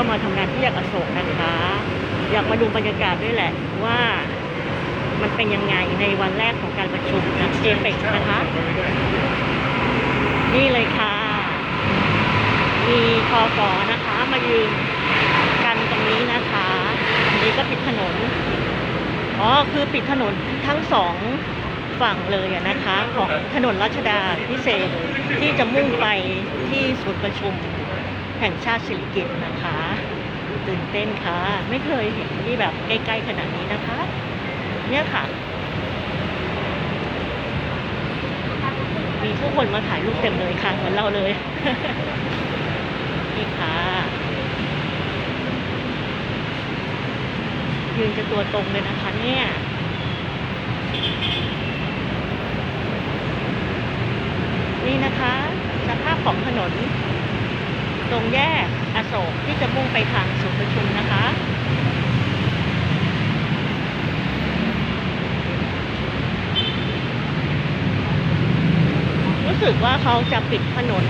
ก็มาทำงานที่แยกอโศกนะคะ อยากมาดูบรรยากาศด้วยแหละว่ามันเป็นยังไงในวันแรกของการประชุมนะเจเปกนะคะ นี่เลยค่ะ มีคอฟอนะคะมายืนกันตรงนี้นะคะอันนี้ก็ปิดถนนอ๋อคือปิดถนนทั้งสองฝั่งเลยนะคะ ของถนนรัชดาพิเศษที่จะมุ่งไปที่ศูนย์ประชุม แห่งชาติสิริกิติ์นะคะตื่นเต้นค่ะ ไม่เคยเห็นที่แบบใกล้ๆขนาดนี้นะคะ เนี่ยค่ะ มีผู้คนมาถ่ายรูปเต็มเลยค่ะเหมือนเราเลยนี่ค่ะยืนจะตัวตรงเลยนะคะเนี่ยนี่นะคะ สภาพของถนน ตรงแยกอโศกที่จะมุ่งไปทางศูนย์ประชุมนะคะรู้สึกว่าเขาจะปิดถนน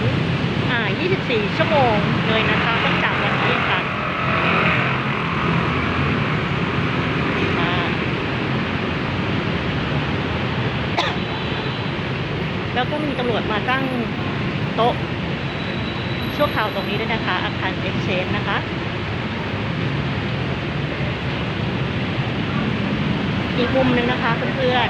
อ่า 24 ชั่วโมงเลยนะคะตั้งจากวันนี้ค่ะอ่าแล้วก็มีตำรวจมาตั้งโต๊ะ ชั่วคราวตรงนี้ด้วยนะคะ อาคารเอ็กเชนนะคะ อีกมุมหนึ่งนะคะเพื่อน